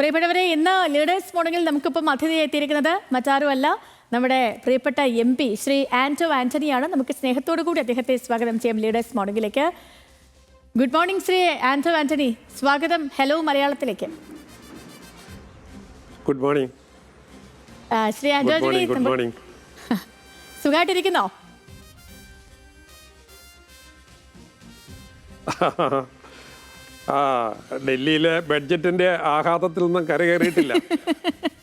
പ്രിയപ്പെട്ടവരെ ഇന്ന് ലീഡേഴ്സ് മോർണിംഗിൽ നമുക്കിപ്പം അതിഥിയായി എത്തിയിരിക്കുന്നത് മറ്റാരുമല്ല നമ്മുടെ പ്രിയപ്പെട്ട എം പി ശ്രീ ആന്റോ ആന്റണിയാണ്. നമുക്ക് സ്നേഹത്തോടു കൂടി അദ്ദേഹത്തെ സ്വാഗതം ചെയ്യാം ലീഡേഴ്സ് മോർണിംഗിലേക്ക് ഗുഡ് മോർണിംഗ് ശ്രീ ആന്റോ ആന്റണി സ്വാഗതം. ഹലോ മലയാളത്തിലേക്ക്. ഗുഡ് മോർണിംഗ് ശ്രീ ഗുഡ് സുഖമായിട്ടിരിക്കുന്നോ? ആ ഡൽഹിയിലെ ബഡ്ജറ്റിന്റെ ആഘാതത്തിൽ നിന്നും കരകയറിയിട്ടില്ല.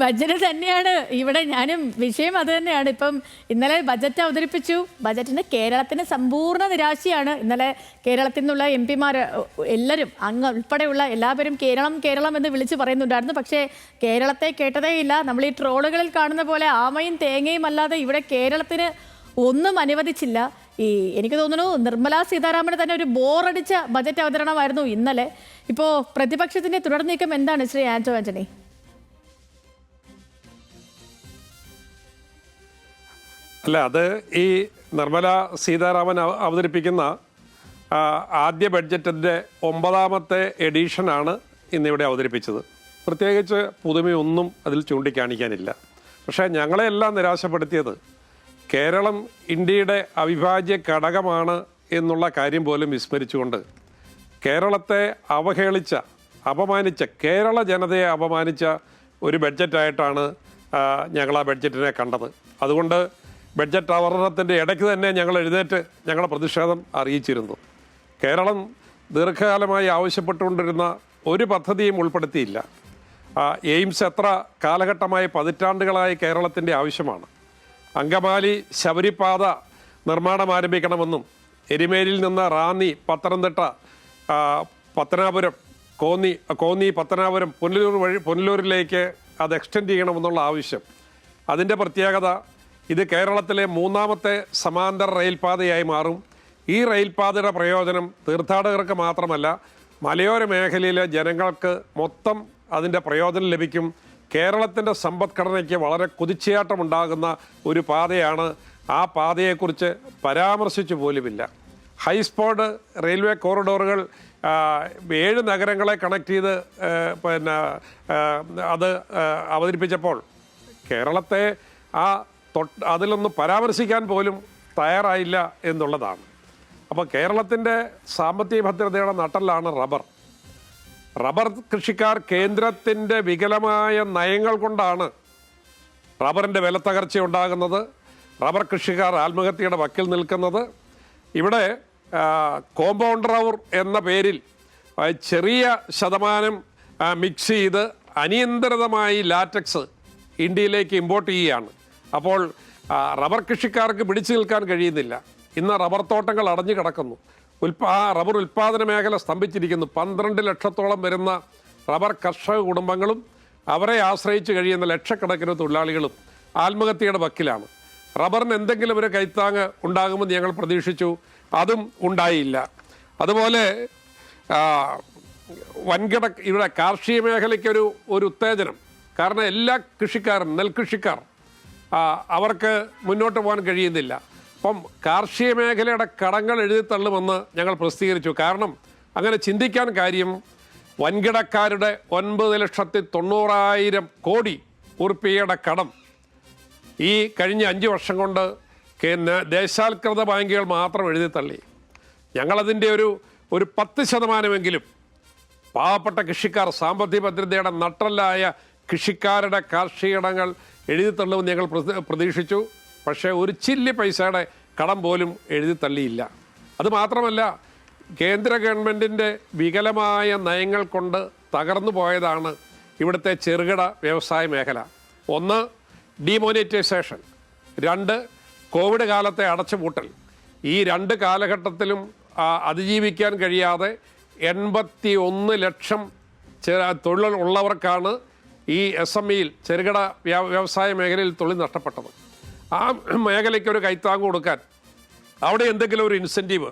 ബഡ്ജറ്റ് തന്നെയാണ്. ഇവിടെ ഞാനും വിഷയം അത് തന്നെയാണ്. ഇപ്പം ഇന്നലെ ബജറ്റ് അവതരിപ്പിച്ചു. ബജറ്റിന് കേരളത്തിന് സമ്പൂർണ നിരാശയാണ്. ഇന്നലെ കേരളത്തിൽ നിന്നുള്ള എം പിമാർ എല്ലാവരും അങ്ങ് ഉൾപ്പെടെയുള്ള എല്ലാവരും കേരളം കേരളം എന്ന് വിളിച്ച് പറയുന്നുണ്ടായിരുന്നു. പക്ഷേ കേരളത്തെ കേട്ടതേയില്ല നമ്മൾ ഈ ട്രോളുകളിൽ കാണുന്ന പോലെ ആമയും തേങ്ങയും അല്ലാതെ ഇവിടെ കേരളത്തിന് ഒന്നും അനുവദിച്ചില്ല. ഈ എനിക്ക് തോന്നുന്നു നിർമ്മലാ സീതാരാമന് തന്നെ ഒരു ബോറടിച്ച ബജറ്റ് അവതരണമായിരുന്നു ഇന്നലെ. ഇപ്പോൾ പ്രതിപക്ഷത്തിന്റെ തുടർ നീക്കം എന്താണ് ശ്രീ ആന്റോ ആന്റണി? അല്ല അത് ഈ നിർമ്മല സീതാരാമൻ അവ- അവതരിപ്പിക്കുന്ന ആദ്യ ബഡ്ജറ്റിന്റെ ഒമ്പതാമത്തെ എഡീഷനാണ് ഇന്നിവിടെ അവതരിപ്പിച്ചത്. പ്രത്യേകിച്ച് പുതുമയൊന്നും അതിൽ ചൂണ്ടിക്കാണിക്കാനില്ല. പക്ഷേ ഞങ്ങളെല്ലാം നിരാശപ്പെടുത്തിയത് കേരളം ഇന്ത്യയുടെ അവിഭാജ്യ ഘടകമാണ് എന്നുള്ള കാര്യം പോലും വിസ്മരിച്ചുകൊണ്ട് കേരളത്തെ അവഹേളിച്ച അപമാനിച്ച കേരള ജനതയെ അപമാനിച്ച ഒരു ബഡ്ജറ്റായിട്ടാണ് ഞങ്ങൾ ആ ബഡ്ജറ്റിനെ കണ്ടത്. അതുകൊണ്ട് ബഡ്ജറ്റ് അവതരണത്തിന്റെ ഇടയ്ക്ക് തന്നെ ഞങ്ങൾ എഴുന്നേറ്റ് ഞങ്ങളുടെ പ്രതിഷേധം അറിയിച്ചിരുന്നു. കേരളം ദീർഘകാലമായി ആവശ്യപ്പെട്ടുകൊണ്ടിരുന്ന ഒരു പദ്ധതിയും ഉൾപ്പെടുത്തിയില്ല. എയിംസ് എത്ര കാലഘട്ടമായി പതിറ്റാണ്ടുകളായി കേരളത്തിന്റെ ആവശ്യമാണ്. അങ്കമാലി ശബരിപാത നിർമ്മാണം ആരംഭിക്കണമെന്നും എരിമേലിൽ നിന്ന് റാന്നി പത്തനംതിട്ട പത്തനാപുരം കോന്നി കോന്നി പത്തനാപുരം പുനലൂർ വഴി പുനലൂരിലേക്ക് അത് എക്സ്റ്റെൻഡ് ചെയ്യണമെന്നുള്ള ആവശ്യം. അതിന്റെ പ്രത്യേകത ഇത് കേരളത്തിലെ മൂന്നാമത്തെ സമാന്തര റെയിൽപാതയായി മാറും. ഈ റെയിൽപാതയുടെ പ്രയോജനം തീർത്ഥാടകർക്ക് മാത്രമല്ല മലയോര മേഖലയിലെ ജനങ്ങൾക്ക് മൊത്തം അതിന്റെ പ്രയോജനം ലഭിക്കും. കേരളത്തിന്റെ സമ്പദ്ഘടനയ്ക്ക് വളരെ കുതിച്ചയാട്ടമുണ്ടാകുന്ന ഒരു പാതയാണ്. ആ പാതയെക്കുറിച്ച് പരാമർശിച്ചു പോലുമില്ല. ഹൈസ്പോഡ് റെയിൽവേ കോറിഡോറുകൾ ഏഴ് നഗരങ്ങളെ കണക്ട് ചെയ്ത് പിന്നെ അത് അവതരിപ്പിച്ചപ്പോൾ കേരളത്തെ ആ തൊട്ട് അതിലൊന്ന് പരാമർശിക്കാൻ പോലും തയ്യാറായില്ല എന്നുള്ളതാണ്. അപ്പോൾ കേരളത്തിന്റെ സാമ്പത്തിക ഭദ്രതയുടെ നട്ടലാണ് റബ്ബർ. റബ്ബർ കൃഷിക്കാർ കേന്ദ്രത്തിന്റെ വികലമായ നയങ്ങൾ കൊണ്ടാണ് റബ്ബറിന്റെ വില തകർച്ച ഉണ്ടാകുന്നത്. റബ്ബർ കൃഷിക്കാർ ആത്മഹത്യയുടെ വക്കിൽ നിൽക്കുന്നത്. ഇവിടെ കോമ്പൗണ്ട് റവർ എന്ന പേരിൽ ചെറിയ ശതമാനം മിക്സ് ചെയ്ത് അനിയന്ത്രിതമായി ലാറ്റക്സ് ഇന്ത്യയിലേക്ക് ഇമ്പോർട്ട് ചെയ്യുകയാണ്. അപ്പോൾ റബ്ബർ കൃഷിക്കാർക്ക് പിടിച്ചു നിൽക്കാൻ കഴിയുന്നില്ല. ഇന്ന് റബ്ബർ തോട്ടങ്ങൾ അടഞ്ഞു കിടക്കുന്നു. ഉൽപാ റബ്ബർ ഉൽപ്പാദന മേഖല സ്തംഭിച്ചിരിക്കുന്നു. പന്ത്രണ്ട് ലക്ഷത്തോളം വരുന്ന റബ്ബർ കർഷക കുടുംബങ്ങളും അവരെ ആശ്രയിച്ച് കഴിയുന്ന ലക്ഷക്കണക്കിന് തൊഴിലാളികളും ആത്മഹത്യയുടെ വക്കിലാണ്. റബ്ബറിന് എന്തെങ്കിലും ഒരു കൈത്താങ് ഉണ്ടാകുമെന്ന് ഞങ്ങൾ പ്രതീക്ഷിച്ചു. അതും ഉണ്ടായില്ല. അതുപോലെ വൻകിട ഇവിടെ കാർഷിക മേഖലയ്ക്ക് ഒരു ഒരു ഉത്തേജനം. കാരണം എല്ലാ കൃഷിക്കാരും നെൽകൃഷിക്കാർ അവർക്ക് മുന്നോട്ട് പോകാൻ കഴിയുന്നില്ല. അപ്പം കാർഷിക മേഖലയുടെ കടങ്ങൾ എഴുതിത്തള്ളുമെന്ന് ഞങ്ങൾ പ്രസിദ്ധീകരിച്ചു. കാരണം അങ്ങനെ ചിന്തിക്കാൻ കാര്യം വൻകിടക്കാരുടെ ഒൻപത് ലക്ഷത്തി തൊണ്ണൂറായിരം കോടി ഉറുപ്പികയുടെ കടം ഈ കഴിഞ്ഞ അഞ്ച് വർഷം കൊണ്ട് ദേശാൽകൃത ബാങ്കുകൾ മാത്രം എഴുതിത്തള്ളി ഞങ്ങളതിന്റെ ഒരു ഒരു പത്ത് ശതമാനമെങ്കിലും പാവപ്പെട്ട കൃഷിക്കാർ സാമ്പത്തിക ഭദ്രതയുടെ നട്ടല്ലായ കൃഷിക്കാരുടെ കാർഷിക ഇടങ്ങൾ എഴുതിത്തള്ളുമെന്ന് ഞങ്ങൾ പ്രതി- പ്രതീക്ഷിച്ചു. പക്ഷേ ഒരു ചില്ലി പൈസയുടെ കടം പോലും എഴുതിത്തള്ളിയില്ല അത് മാത്രമല്ല കേന്ദ്ര ഗവൺമെന്റിന്റെ വികലമായ നയങ്ങൾ കൊണ്ട് തകർന്നു പോയതാണ് ഇവിടുത്തെ ചെറുകിട വ്യവസായ മേഖല. ഒന്ന് ഡിമോണിറ്റൈസേഷൻ രണ്ട് കോവിഡ് കാലത്തെ അടച്ചുപൂട്ടൽ. ഈ രണ്ട് കാലഘട്ടത്തിലും അതിജീവിക്കാൻ കഴിയാതെ എൺപത്തി ഒന്ന് ലക്ഷം തൊഴിൽ ഈ എസ് എം ഇയിൽ ചെറുകിട വ്യവസായ മേഖലയിൽ തൊഴിൽ നഷ്ടപ്പെട്ടത്. ആ മേഖലയ്ക്ക് ഒരു കൈത്താങ് കൊടുക്കാൻ അവിടെ എന്തെങ്കിലും ഒരു ഇൻസെന്റീവ്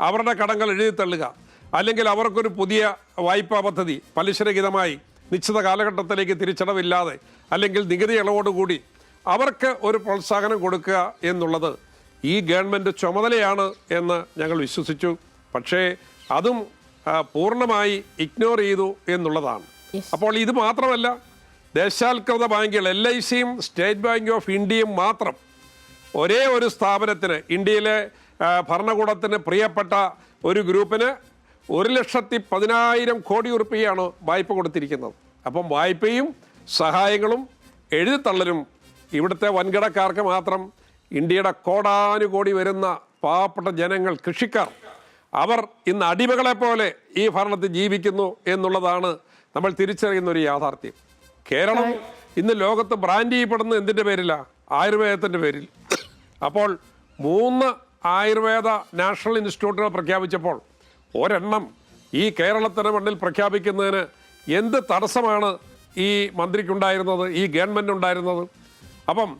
അവരുടെ കടങ്ങൾ എഴുതി തള്ളുക അല്ലെങ്കിൽ അവർക്കൊരു പുതിയ വായ്പാ പദ്ധതി പലിശരഹിതമായി നിശ്ചിത കാലഘട്ടത്തിലേക്ക് തിരിച്ചടവില്ലാതെ അല്ലെങ്കിൽ നികുതി ഇളവോടുകൂടി അവർക്ക് ഒരു പ്രോത്സാഹനം കൊടുക്കുക എന്നുള്ളത് ഈ ഗവൺമെന്റ് ചുമതലയാണ് എന്ന് ഞങ്ങൾ വിശ്വസിച്ചു. പക്ഷേ അതും പൂർണമായി ഇഗ്നോർ ചെയ്തു എന്നുള്ളതാണ്. അപ്പോൾ ഇത് മാത്രമല്ല ദേശാൽകൃത ബാങ്കുകൾ എൽ ഐ സിയും സ്റ്റേറ്റ് ബാങ്ക് ഓഫ് ഇന്ത്യയും മാത്രം ഒരേ ഒരു സ്ഥാപനത്തിന് ഇന്ത്യയിലെ ഭരണകൂടത്തിന് പ്രിയപ്പെട്ട ഒരു ഗ്രൂപ്പിന് ഒരു ലക്ഷത്തി പതിനായിരം കോടി ഉറുപ്പികയാണ് വായ്പ കൊടുത്തിരിക്കുന്നത്. അപ്പം വായ്പയും സഹായങ്ങളും എഴുതിത്തള്ളലും ഇവിടുത്തെ വൻകിടക്കാർക്ക് മാത്രം ഇന്ത്യയുടെ കോടാനുകോടി വരുന്ന പാവപ്പെട്ട ജനങ്ങൾ കൃഷിക്കാർ അവർ ഇന്ന് അടിമകളെപ്പോലെ ഈ ഭരണത്തിൽ ജീവിക്കുന്നു എന്നുള്ളതാണ് നമ്മൾ തിരിച്ചറിയുന്ന ഒരു യാഥാർത്ഥ്യം. കേരളം ഇന്ന് ലോകത്ത് ബ്രാൻഡ് ചെയ്യപ്പെടുന്നത് എന്തിന്റെ പേരിലാണ് ആയുർവേദത്തിന്റെ പേരിൽ. അപ്പോൾ മൂന്ന് ആയുർവേദ നാഷണൽ ഇൻസ്റ്റിറ്റ്യൂട്ടുകൾ പ്രഖ്യാപിച്ചപ്പോൾ ഒരെണ്ണം ഈ കേരളത്തിന് മണ്ണിൽ പ്രഖ്യാപിക്കുന്നതിന് എന്ത് തടസ്സമാണ് ഈ മന്ത്രിക്കുണ്ടായിരുന്നത് ഈ ഗവൺമെന്റ് ഉണ്ടായിരുന്നത്? അപ്പം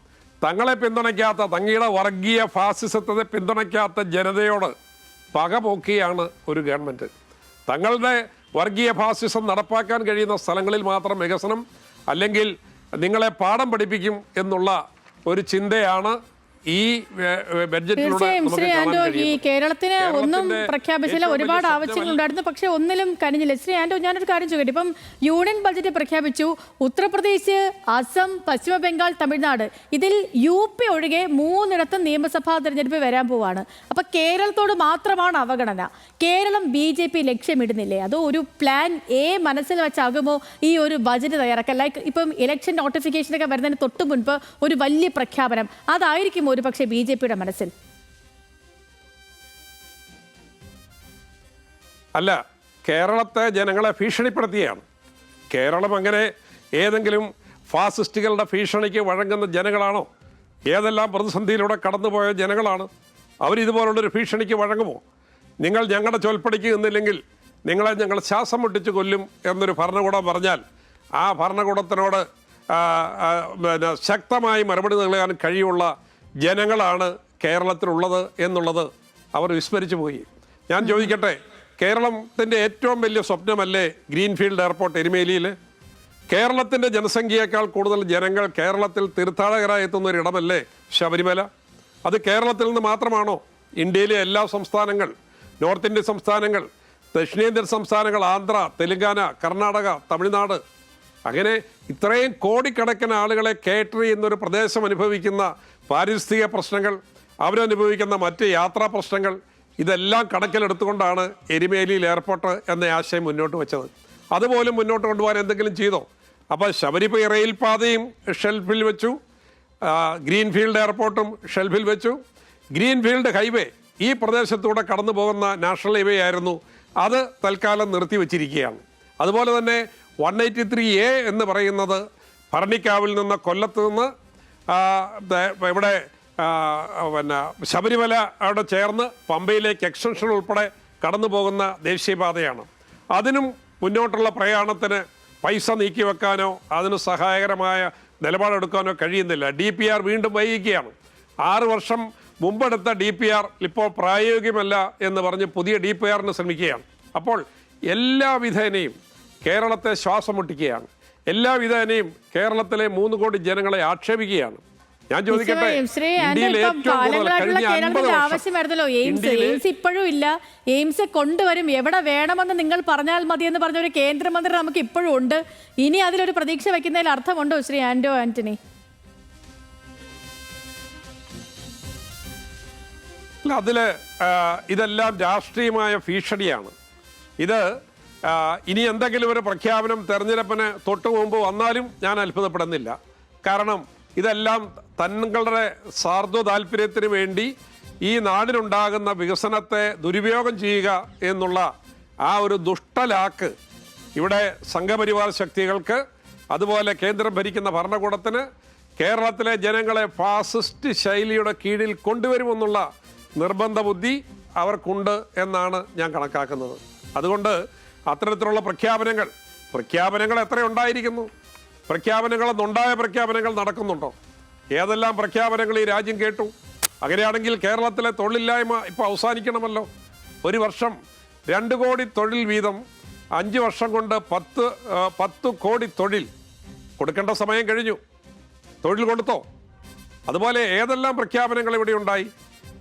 തങ്ങളെ പിന്തുണയ്ക്കാത്ത തങ്ങളുടെ വർഗീയ ഫാസിസത്തെ പിന്തുണയ്ക്കാത്ത ജനതയോട് പകപോക്കിയാണ് ഒരു ഗവൺമെന്റ് തങ്ങളുടെ വർഗീയ ഫാസിസം നടപ്പാക്കാൻ കഴിയുന്ന സ്ഥലങ്ങളിൽ മാത്രം വികസനം അല്ലെങ്കിൽ നിങ്ങളെ പാഠം പഠിപ്പിക്കും എന്നുള്ള ഒരു ചിന്തയാണ് ഈ തീർച്ചയായും ശ്രീ ആന്റോ ഈ കേരളത്തിന് ഒന്നും പ്രഖ്യാപിച്ചില്ല ഒരുപാട് ആവശ്യങ്ങൾ ആവശ്യങ്ങളുണ്ടായിരുന്നു പക്ഷെ ഒന്നിലും കനിഞ്ഞില്ല. ശ്രീ ആന്റോ ഞാനൊരു കാര്യം ചോദിക്കട്ടെ? ഇപ്പം യൂണിയൻ ബഡ്ജറ്റ് പ്രഖ്യാപിച്ചു ഉത്തർപ്രദേശ് അസം പശ്ചിമ ബംഗാൾ തമിഴ്നാട്. ഇതിൽ യു പി ഒഴികെ മൂന്നിടത്തും നിയമസഭാ തെരഞ്ഞെടുപ്പ് വരാൻ പോവാണ്. അപ്പൊ കേരളത്തോട് മാത്രമാണ് അവഗണന. കേരളം ബി ജെ പി ലക്ഷ്യമിടുന്നില്ലേ? അതോ ഒരു പ്ലാൻ എ മനസ്സിൽ വെച്ചാകുമോ ഈ ഒരു ബജറ്റ് തയ്യാറാക്കാൻ? ലൈക്ക് ഇപ്പം ഇലക്ഷൻ നോട്ടിഫിക്കേഷനൊക്കെ വരുന്നതിന് തൊട്ട് മുൻപ് ഒരു വലിയ പ്രഖ്യാപനം. അതായിരിക്കും ഒരു പക്ഷേ ബി ജെ പിയുടെ മനസ്സിൽ. അല്ല കേരളത്തെ ജനങ്ങളെ ഭീഷണിപ്പെടുത്തിയാണ്. കേരളം അങ്ങനെ ഏതെങ്കിലും ഫാസിസ്റ്റുകളുടെ ഭീഷണിക്ക് വഴങ്ങുന്ന ജനങ്ങളാണോ? ഏതെല്ലാം പ്രതിസന്ധിയിലൂടെ കടന്നുപോയ ജനങ്ങളാണ്? അവരിതുപോലുള്ളൊരു ഭീഷണിക്ക് വഴങ്ങുമോ? നിങ്ങൾ ഞങ്ങളുടെ ചൊൽപ്പടിക്ക് നിന്നില്ലെങ്കിൽ നിങ്ങളെ ഞങ്ങൾ ശ്വാസം മുട്ടിച്ച് കൊല്ലും എന്നൊരു ഭരണകൂടം പറഞ്ഞാൽ ആ ഭരണകൂടത്തിനോട് ശക്തമായി മറുപടി നൽകാൻ കഴിയുള്ള ജനങ്ങളാണ് കേരളത്തിലുള്ളത് എന്നുള്ളത് അവർ വിസ്മരിച്ചു പോയി. ഞാൻ ചോദിക്കട്ടെ കേരളത്തിന്റെ ഏറ്റവും വലിയ സ്വപ്നമല്ലേ ഗ്രീൻഫീൽഡ് എയർപോർട്ട് എരുമേലിയിൽ കേരളത്തിന്റെ ജനസംഖ്യയേക്കാൾ കൂടുതൽ ജനങ്ങൾ കേരളത്തിൽ തീർത്ഥാടകരായി എത്തുന്ന ഒരു ഇടമല്ലേ ശബരിമല? അത് കേരളത്തിൽ നിന്ന് മാത്രമാണോ? ഇന്ത്യയിലെ എല്ലാ സംസ്ഥാനങ്ങൾ നോർത്ത് ഇന്ത്യൻ സംസ്ഥാനങ്ങൾ ദക്ഷിണേന്ത്യൻ സംസ്ഥാനങ്ങൾ ആന്ധ്ര തെലുങ്കാന കർണാടക തമിഴ്നാട് അങ്ങനെ ഇത്രയും കോടിക്കണക്കിന് ആളുകളെ കേറ്റർ ചെയ്യുന്ന ഒരു പ്രദേശം അനുഭവിക്കുന്ന പാരിസ്ഥിതിക പ്രശ്നങ്ങൾ അവരനുഭവിക്കുന്ന മറ്റ് യാത്രാ പ്രശ്നങ്ങൾ ഇതെല്ലാം കണക്കിലെടുത്തുകൊണ്ടാണ് എരുമേലിയിൽ എയർപോർട്ട് എന്ന ആശയം മുന്നോട്ട് വെച്ചത്. അതുപോലും മുന്നോട്ട് കൊണ്ടുപോകാൻ എന്തെങ്കിലും ചെയ്തോ? അപ്പോൾ ശബരിമല റെയിൽപാതയും ഷെൽഫിൽ വെച്ചു. ഗ്രീൻഫീൽഡ് എയർപോർട്ടും ഷെൽഫിൽ വെച്ചു. ഗ്രീൻഫീൽഡ് ഹൈവേ ഈ പ്രദേശത്തൂടെ കടന്നു പോകുന്ന നാഷണൽ ഹൈവേ ആയിരുന്നു. അത് തൽക്കാലം നിർത്തിവെച്ചിരിക്കുകയാണ്. അതുപോലെ തന്നെ വൺ എയ്റ്റി ത്രീ എ എന്ന് പറയുന്നത് ഭരണിക്കാവിൽ നിന്ന് കൊല്ലത്ത് നിന്ന് ഇവിടെ പിന്നെ ശബരിമല അവിടെ ചേർന്ന് പമ്പയിലേക്ക് എക്സ്റ്റൻഷൻ ഉൾപ്പെടെ കടന്നു പോകുന്ന ദേശീയപാതയാണ്. അതിനും മുന്നോട്ടുള്ള പ്രയാണത്തിന് പൈസ നീക്കി വെക്കാനോ അതിന് സഹായകരമായ നിലപാടെടുക്കാനോ കഴിയുന്നില്ല. ഡി പി ആർ വീണ്ടും വൈകിക്കുകയാണ് ആറ് വർഷം മുമ്പെടുത്ത ഡി പി ആർ ഇപ്പോൾ പ്രായോഗികമല്ല എന്ന് പറഞ്ഞ് പുതിയ ഡി പി ആറിന് ശ്രമിക്കുകയാണ്. അപ്പോൾ എല്ലാ വിധേനയും കേരളത്തെ ശ്വാസം മുട്ടിക്കുകയാണ് എല്ലാവിധ ഇനിയും കേരളത്തിലെ മൂന്ന് കോടി ജനങ്ങളെ ആക്ഷേപിക്കുകയാണ്. ഞാൻ ചോദിക്കട്ടെ ആവശ്യമായിരുന്നല്ലോ എയിംസ്. ഇപ്പോഴും ഇല്ല. എയിംസ് കൊണ്ടുവരും എവിടെ വേണമെന്ന് നിങ്ങൾ പറഞ്ഞാൽ മതി എന്ന് പറഞ്ഞ ഒരു കേന്ദ്രമന്ത്രി നമുക്ക് ഇപ്പോഴും ഉണ്ട്. ഇനി അതിലൊരു പ്രതീക്ഷ വെക്കുന്നതിൽ അർത്ഥമുണ്ടോ ശ്രീ ആന്റോ ആന്റണി? അതിൽ അതിൽ ഇതെല്ലാം രാഷ്ട്രീയമായ ഭീഷണിയാണ്. ഇത് ഇനി എന്തെങ്കിലും ഒരു പ്രഖ്യാപനം തെരഞ്ഞെടുപ്പിന് തൊട്ടു മുമ്പ് വന്നാലും ഞാൻ അത്ഭുതപ്പെടുന്നില്ല. കാരണം ഇതെല്ലാം തങ്ങളുടെ സാർദ്ധ താല്പര്യത്തിന് വേണ്ടി ഈ നാടിനുണ്ടാകുന്ന വികസനത്തെ ദുരുപയോഗം ചെയ്യുക എന്നുള്ള ആ ഒരു ദുഷ്ടലാക്ക് ഇവിടെ സംഘപരിവാർ ശക്തികൾക്ക് അതുപോലെ കേന്ദ്രം ഭരിക്കുന്ന ഭരണകൂടത്തിന് കേരളത്തിലെ ജനങ്ങളെ ഫാസിസ്റ്റ് ശൈലിയുടെ കീഴിൽ കൊണ്ടുവരുമെന്നുള്ള നിർബന്ധ ബുദ്ധി അവർക്കുണ്ട് എന്നാണ് ഞാൻ കണക്കാക്കുന്നത്. അതുകൊണ്ട് അത്തരത്തിലുള്ള പ്രഖ്യാപനങ്ങൾ. പ്രഖ്യാപനങ്ങൾ എത്ര ഉണ്ടായിരിക്കുന്നു പ്രഖ്യാപനങ്ങൾ പ്രഖ്യാപനങ്ങൾ നടക്കുന്നുണ്ടോ? ഏതെല്ലാം പ്രഖ്യാപനങ്ങൾ ഈ രാജ്യം കേട്ടു? അങ്ങനെയാണെങ്കിൽ കേരളത്തിലെ തൊഴിലില്ലായ്മ ഇപ്പോൾ അവസാനിക്കണമല്ലോ. ഒരു വർഷം രണ്ട് കോടി തൊഴിൽ വീതം അഞ്ച് വർഷം കൊണ്ട് പത്ത് പത്ത് കോടി തൊഴിൽ. കൊടുക്കേണ്ട സമയം കഴിഞ്ഞു. തൊഴിൽ കൊടുത്തോ? അതുപോലെ ഏതെല്ലാം പ്രഖ്യാപനങ്ങൾ ഇവിടെ ഉണ്ടായി?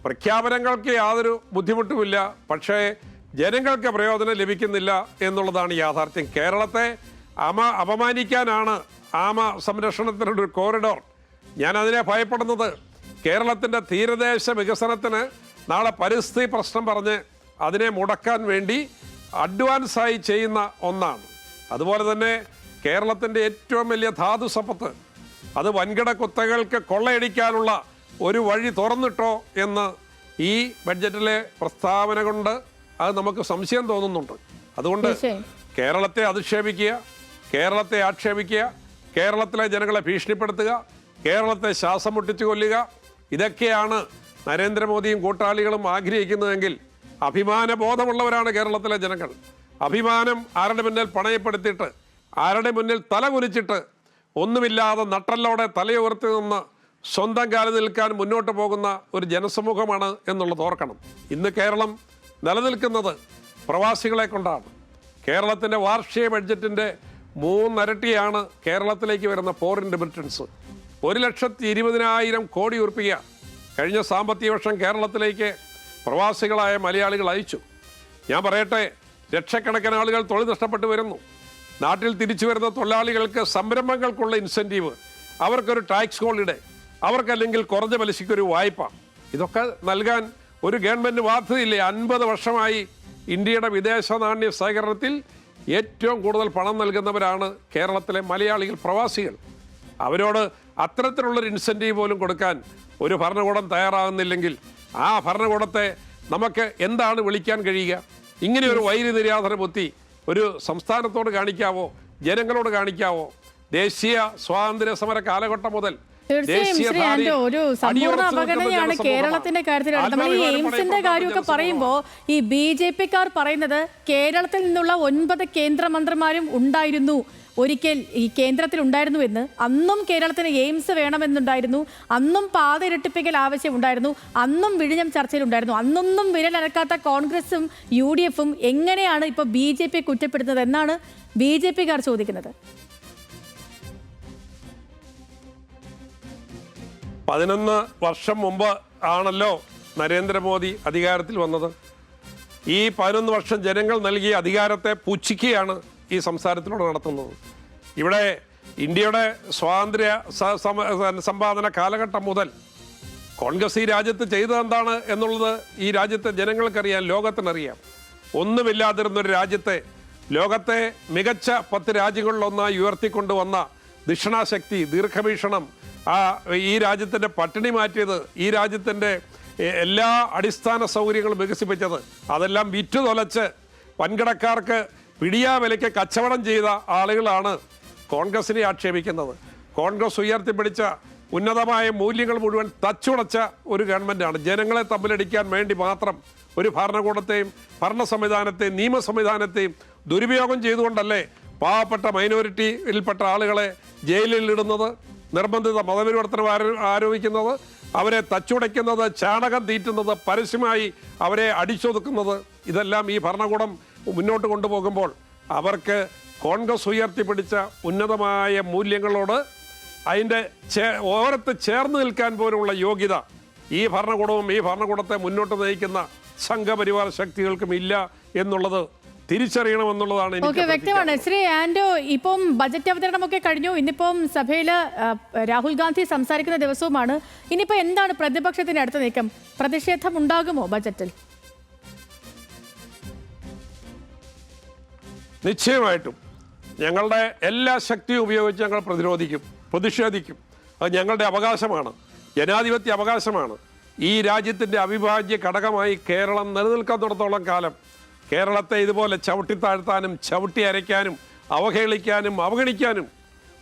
പ്രഖ്യാപനങ്ങൾക്ക് യാതൊരു ബുദ്ധിമുട്ടുമില്ല. പക്ഷേ ജനങ്ങൾക്ക് പ്രയോജനം ലഭിക്കുന്നില്ല എന്നുള്ളതാണ് യാഥാർത്ഥ്യം. കേരളത്തെ അമ അപമാനിക്കാനാണ് ആമ സംരക്ഷണത്തിനൊരു കോറിഡോർ ഞാൻ അതിനെ ഭയപ്പെടുന്നത്. കേരളത്തിന്റെ തീരദേശ വികസനത്തിന് നാളെ പരിസ്ഥിതി പ്രശ്നം പറഞ്ഞ് അതിനെ മുടക്കാൻ വേണ്ടി അഡ്വാൻസായി ചെയ്യുന്ന ഒന്നാണ്. അതുപോലെ തന്നെ കേരളത്തിന്റെ ഏറ്റവും വലിയ ധാതു സമ്പത്ത് അത് വൻകിട കുത്തകൾക്ക് കൊള്ളയടിക്കാനുള്ള ഒരു വഴി തുറന്നിട്ടോ എന്ന് ഈ ബഡ്ജറ്റിലെ പ്രസ്താവന കൊണ്ട് അത് നമുക്ക് സംശയം തോന്നുന്നുണ്ട്. അതുകൊണ്ട് കേരളത്തെ അധിക്ഷേപിക്കുക കേരളത്തെ ആക്ഷേപിക്കുക കേരളത്തിലെ ജനങ്ങളെ ഭീഷണിപ്പെടുത്തുക കേരളത്തെ ശ്വാസം മുട്ടിച്ചു കൊല്ലുക ഇതൊക്കെയാണ് നരേന്ദ്രമോദിയും കൂട്ടാളികളും ആഗ്രഹിക്കുന്നതെങ്കിൽ അഭിമാനബോധമുള്ളവരാണ് കേരളത്തിലെ ജനങ്ങൾ. അഭിമാനം ആരുടെ മുന്നിൽ പണയപ്പെടുത്തിയിട്ട് ആരുടെ മുന്നിൽ തല കുലിച്ചിട്ട് ഒന്നുമില്ലാതെ നട്ടല്ലോടെ തലയുയർത്തി നിന്ന് സ്വന്തം കാലിൽ നിൽക്കാൻ മുന്നോട്ട് പോകുന്ന ഒരു ജനസമൂഹമാണ് എന്നുള്ളത് ഓർക്കണം. ഇന്ന് കേരളം നിലനിൽക്കുന്നത് പ്രവാസികളെ കൊണ്ടാണ്. കേരളത്തിന്റെ വാർഷിക ബഡ്ജറ്റിന്റെ മൂന്നരട്ടിയാണ് കേരളത്തിലേക്ക് വരുന്ന ഫോറിൻ റിമിറ്റൻസ് ഒരു ലക്ഷത്തി ഇരുപതിനായിരം കോടി ഉറപ്പിക്കുക കഴിഞ്ഞ സാമ്പത്തിക വർഷം കേരളത്തിലേക്ക് പ്രവാസികളായ മലയാളികൾ അയച്ചു. ഞാൻ പറയട്ടെ ലക്ഷക്കണക്കിന് ആളുകൾ തൊഴിൽ നഷ്ടപ്പെട്ടു വരുന്നു. നാട്ടിൽ തിരിച്ചു വരുന്ന തൊഴിലാളികൾക്ക് സംരംഭങ്ങൾക്കുള്ള ഇൻസെന്റീവ് അവർക്കൊരു ടാക്സ് ഹോളിഡേ അവർക്കല്ലെങ്കിൽ കുറഞ്ഞ പലിശയ്ക്കൊരു വായ്പ. ഇതൊക്കെ നൽകാൻ ഒരു ഗവൺമെന്റ് ബാധ്യതയില്ലേ? അൻപത് വർഷമായി ഇന്ത്യയുടെ വിദേശ നാണ്യ ശേഖരണത്തിൽ ഏറ്റവും കൂടുതൽ പണം നൽകുന്നവരാണ് കേരളത്തിലെ മലയാളികൾ പ്രവാസികൾ. അവരോട് അത്തരത്തിലുള്ളൊരു ഇൻസെന്റീവ് പോലും കൊടുക്കാൻ ഒരു ഭരണകൂടം തയ്യാറാകുന്നില്ലെങ്കിൽ ആ ഭരണകൂടത്തെ നമുക്ക് എന്താണ് വിളിക്കാൻ കഴിയുക? ഇങ്ങനെ ഒരു നിര്യാതന ബുദ്ധി ഒരു സംസ്ഥാനത്തോട് കാണിക്കാവോ? ജനങ്ങളോട് കാണിക്കാവോ? ദേശീയ സ്വാതന്ത്ര്യ സമര കാലഘട്ടം മുതൽ തീർച്ചയായും ശ്രീ ആൻഡോ ഒരു സമ്പൂർണ അവഗണനയാണ് കേരളത്തിന്റെ കാര്യത്തിൽ നമ്മൾ ഈ എയിംസിന്റെ കാര്യമൊക്കെ പറയുമ്പോൾ ഈ ബി ജെ പിക്കാർ പറയുന്നത് കേരളത്തിൽ നിന്നുള്ള ഒൻപത് കേന്ദ്രമന്ത്രിമാരും ഉണ്ടായിരുന്നു. ഒരിക്കൽ ഈ കേന്ദ്രത്തിൽ ഉണ്ടായിരുന്നു എന്ന്. അന്നും കേരളത്തിന് എയിംസ് വേണമെന്നുണ്ടായിരുന്നു. അന്നും പാത ഇരട്ടിപ്പിക്കൽ ആവശ്യമുണ്ടായിരുന്നു അന്നും വിഴിഞ്ഞം ചർച്ചയിലുണ്ടായിരുന്നു അന്നൊന്നും വിരലനക്കാത്ത കോൺഗ്രസും യു ഡി എഫും എങ്ങനെയാണ് ഇപ്പോൾ ബി ജെ പി കുറ്റപ്പെടുത്തുന്നത് എന്നാണ് ബി ജെ പിക്കാർ ചോദിക്കുന്നത്. പതിനൊന്ന് വർഷം മുമ്പ് ആണല്ലോ നരേന്ദ്രമോദി അധികാരത്തിൽ വന്നത്. ഈ പതിനൊന്ന് വർഷം ജനങ്ങൾ നൽകിയ അധികാരത്തെ പുച്ഛിക്കുകയാണ് ഈ സംസാരത്തിലൂടെ നടത്തുന്നത്. ഇവിടെ ഇന്ത്യയുടെ സ്വാതന്ത്ര്യ സമ്പാദന കാലഘട്ടം മുതൽ കോൺഗ്രസ് ഈ രാജ്യത്ത് ചെയ്തതെന്താണ് എന്നുള്ളത് ഈ രാജ്യത്തെ ജനങ്ങൾക്കറിയാം ലോകത്തിനറിയാം. ഒന്നുമില്ലാതിരുന്നൊരു രാജ്യത്തെ ലോകത്തെ മികച്ച പത്ത് രാജ്യങ്ങളിലൊന്നായി ഉയർത്തിക്കൊണ്ടുവന്ന ദിഷണാശക്തി ദീർഘവീക്ഷണം ആ ഈ രാജ്യത്തിന്റെ പട്ടിണി മാറ്റിയത് ഈ രാജ്യത്തിന്റെ എല്ലാ അടിസ്ഥാന സൗകര്യങ്ങളും വികസിപ്പിച്ചത് അതെല്ലാം വിറ്റു തൊലച്ച് വൻകിടക്കാർക്ക് പിടിയാ വിലയ്ക്ക് കച്ചവടം ചെയ്ത ആളുകളാണ് കോൺഗ്രസിനെ ആക്ഷേപിക്കുന്നത്. കോൺഗ്രസ് ഉയർത്തിപ്പിടിച്ച ഉന്നതമായ മൂല്യങ്ങൾ മുഴുവൻ തച്ചുടച്ച ഒരു ഗവൺമെന്റാണ് ജനങ്ങളെ തമ്മിലടിക്കാൻ വേണ്ടി മാത്രം ഒരു ഭരണകൂടത്തെയും ഭരണ സംവിധാനത്തെയും നിയമ സംവിധാനത്തെയും ദുരുപയോഗം ചെയ്തുകൊണ്ടല്ലേ പാവപ്പെട്ട മൈനോറിറ്റിയിൽപ്പെട്ട ആളുകളെ ജയിലിൽ ഇടുന്നത്? നിർബന്ധിത മതപരിവർത്തനം ആരോ- ആരോപിക്കുന്നത് അവരെ തച്ചുടയ്ക്കുന്നത് ചാണകം തീറ്റുന്നത് പരസ്യമായി അവരെ അടിച്ചൊതുക്കുന്നത് ഇതെല്ലാം ഈ ഭരണകൂടം മുന്നോട്ട് കൊണ്ടുപോകുമ്പോൾ അവർക്ക് കോൺഗ്രസ് ഉയർത്തിപ്പിടിച്ച ഉന്നതമായ മൂല്യങ്ങളോട് അതിന്റെ ചേ ഓരത്ത് ചേർന്ന് നിൽക്കാൻ പോലുള്ള യോഗ്യത ഈ ഭരണകൂടവും ഈ ഭരണകൂടത്തെ മുന്നോട്ട് നയിക്കുന്ന സംഘപരിവാർ ശക്തികൾക്കും ഇല്ല എന്നുള്ളത് തിരിച്ചറിയണമെന്നുള്ളതാണ് ഓക്കെ വ്യക്തമാണ്. ശ്രീ ആൻഡോ ഇപ്പം ബജറ്റ് അവതരണമൊക്കെ കഴിഞ്ഞു. ഇന്നിപ്പം സഭയിൽ രാഹുൽ ഗാന്ധി സംസാരിക്കുന്ന ദിവസവുമാണ്. ഇനിയിപ്പോൾ എന്താണ് പ്രതിപക്ഷത്തിന്റെ അടുത്ത നീക്കം? പ്രതിഷേധം ഉണ്ടാകുമോ ബജറ്റിൽ? നിശ്ചയമായിട്ടും. ഞങ്ങളുടെ എല്ലാ ശക്തിയും ഉപയോഗിച്ച് ഞങ്ങൾ പ്രതിരോധിക്കും പ്രതിഷേധിക്കും. അത് ഞങ്ങളുടെ അവകാശമാണ്. ജനാധിപത്യ അവകാശമാണ്. ഈ രാജ്യത്തിന്റെ അവിഭാജ്യ ഘടകമായി കേരളം നിലനിൽക്കാത്തടത്തോളം കാലം കേരളത്തെ ഇതുപോലെ ചവിട്ടി താഴ്ത്താനും ചവിട്ടി അരയ്ക്കാനും അവഹേളിക്കാനും അവഗണിക്കാനും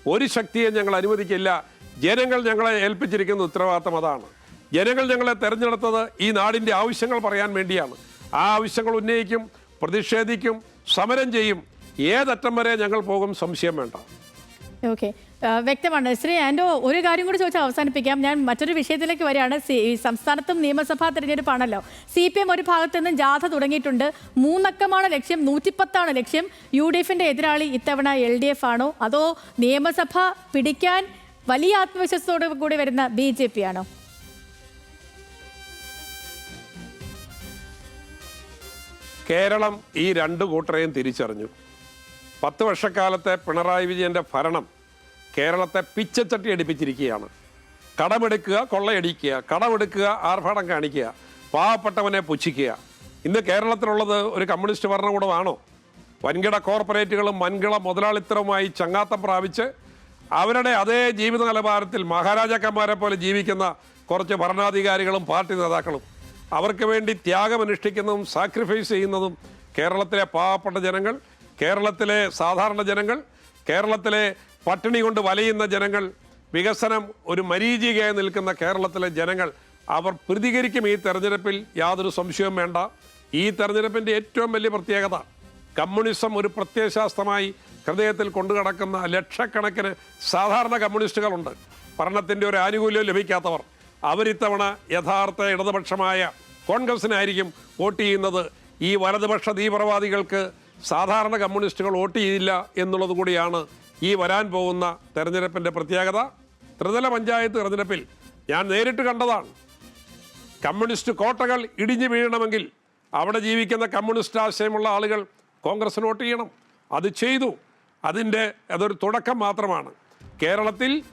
ഒരു ശക്തിയെ ഞങ്ങൾ അനുവദിക്കില്ല. ജനങ്ങൾ ഞങ്ങളെ ഏൽപ്പിച്ചിരിക്കുന്ന ഉത്തരവാദിത്തം അതാണ്. ജനങ്ങൾ ഞങ്ങളെ തെരഞ്ഞെടുത്തത് ഈ നാടിന്റെ ആവശ്യങ്ങൾ പറയാൻ വേണ്ടിയാണ്. ആ ആവശ്യങ്ങൾ ഉന്നയിക്കും പ്രതിഷേധിക്കും സമരം ചെയ്യും. ഏതറ്റം വരെ ഞങ്ങൾ പോകും സംശയം വേണ്ട. ഓക്കെ വ്യക്തമാണ്. ശ്രീ ആൻഡോ ഒരു കാര്യം കൂടി ചോദിച്ചാൽ അവസാനിപ്പിക്കാം. ഞാൻ മറ്റൊരു വിഷയത്തിലേക്ക് വരികയാണ്. സംസ്ഥാനത്തും നിയമസഭാ തിരഞ്ഞെടുപ്പാണല്ലോ സി പി എം ഒരു ഭാഗത്തു നിന്നും ജാഥ തുടങ്ങിയിട്ടുണ്ട്. മൂന്നക്കമാണ് ലക്ഷ്യം നൂറ്റിപ്പത്താണ് ലക്ഷ്യം. യു ഡി എഫിന്റെ എതിരാളി ഇത്തവണ എൽ ഡി എഫ് ആണോ? അതോ നിയമസഭ പിടിക്കാൻ വലിയ ആത്മവിശ്വാസത്തോടു കൂടി വരുന്ന ബി ജെ പി ആണോ? കേരളം ഈ രണ്ട് കൂട്ടരെയും തിരിച്ചറിഞ്ഞു. പത്ത് വർഷക്കാലത്തെ പിണറായി വിജയന്റെ ഭരണം കേരളത്തെ പിച്ചച്ചട്ടി അടിപ്പിച്ചിരിക്കുകയാണ് കടമെടുക്കുക കൊള്ളയടിക്കുക കടമെടുക്കുക ആർഭാടം കാണിക്കുക പാവപ്പെട്ടവനെ പുച്ഛിക്കുക. ഇന്ന് കേരളത്തിലുള്ളത് ഒരു കമ്മ്യൂണിസ്റ്റ് ഭരണകൂടമാണോ? വൻകിട കോർപ്പറേറ്റുകളും വൻകിട മുതലാളിത്തരവുമായി ചങ്ങാത്തം പ്രാപിച്ച് അവരുടെ അതേ ജീവിത നിലവാരത്തിൽ മഹാരാജാക്കന്മാരെ പോലെ ജീവിക്കുന്ന കുറച്ച് ഭരണാധികാരികളും പാർട്ടി നേതാക്കളും. അവർക്ക് വേണ്ടി ത്യാഗമനുഷ്ഠിക്കുന്നതും സാക്രിഫൈസ് ചെയ്യുന്നതും കേരളത്തിലെ പാവപ്പെട്ട ജനങ്ങൾ കേരളത്തിലെ സാധാരണ ജനങ്ങൾ കേരളത്തിലെ പട്ടിണി കൊണ്ട് വലയുന്ന ജനങ്ങൾ വികസനം ഒരു മരീചികയായി നിൽക്കുന്ന കേരളത്തിലെ ജനങ്ങൾ അവർ പ്രതികരിക്കും ഈ തെരഞ്ഞെടുപ്പിൽ യാതൊരു സംശയവും വേണ്ട. ഈ തെരഞ്ഞെടുപ്പിന്റെ ഏറ്റവും വലിയ പ്രത്യേകത കമ്മ്യൂണിസം ഒരു പ്രത്യയശാസ്ത്രമായി ഹൃദയത്തിൽ കൊണ്ടു കിടക്കുന്ന ലക്ഷക്കണക്കിന് സാധാരണ കമ്മ്യൂണിസ്റ്റുകളുണ്ട്. ഭരണത്തിന്റെ ഒരു ആനുകൂല്യം ലഭിക്കാത്തവർ അവരിത്തവണ യഥാർത്ഥ ഇടതുപക്ഷമായ കോൺഗ്രസിനായിരിക്കും വോട്ട് ചെയ്യുന്നത്. ഈ വലതുപക്ഷ തീവ്രവാദികൾക്ക് സാധാരണ കമ്മ്യൂണിസ്റ്റുകൾ വോട്ട് ചെയ്യില്ല എന്നുള്ളത് കൂടിയാണ് ഈ വരാൻ പോകുന്ന തെരഞ്ഞെടുപ്പിന്റെ പ്രത്യേകത ത്രിതല പഞ്ചായത്ത് തെരഞ്ഞെടുപ്പിൽ ഞാൻ നേരിട്ട് കണ്ടതാണ്. കമ്മ്യൂണിസ്റ്റ് കോട്ടകൾ ഇടിഞ്ഞു വീഴണമെങ്കിൽ അവിടെ ജീവിക്കുന്ന കമ്മ്യൂണിസ്റ്റ് ആശയമുള്ള ആളുകൾ കോൺഗ്രസ് വോട്ട് ചെയ്യണം. അത് ചെയ്തു. അതിന്റെ അതൊരു തുടക്കം മാത്രമാണ്. കേരളത്തിൽ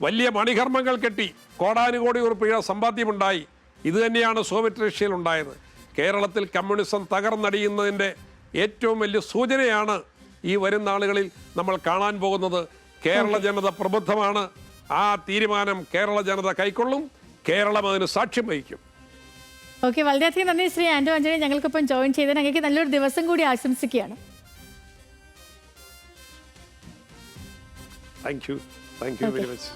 വലിയ മണികർമ്മങ്ങൾ കെട്ടി കോടാനുകോടി ഉറുപ്പിക സമ്പാദ്യമുണ്ടായി. ഇത് തന്നെയാണ് സോവിയറ്റ് റഷ്യയിൽ ഉണ്ടായത് കേരളത്തിൽ കമ്മ്യൂണിസം തകർന്നടിയുന്നതിന്റെ ഏറ്റവും വലിയ സൂചനയാണ് ഈ വരും നാളുകളിൽ നമ്മൾ കാണാൻ പോകുന്നത് കേരള ജനത പ്രബുദ്ധമാണ്. ആ തീരുമാനം കേരള ജനത കൈക്കൊള്ളും. കേരളം അതിന് സാക്ഷ്യം വഹിക്കും. ഓക്കെ വളരെയധികം നന്ദി ശ്രീ ആന്റോ ആന്റണി. ഞങ്ങൾക്കൊപ്പം ജോയിൻ ചെയ്തതിന് ഞങ്ങൾക്ക് നല്ലൊരു ദിവസം കൂടി ആശംസിക്കുകയാണ്. Thank you thank you very much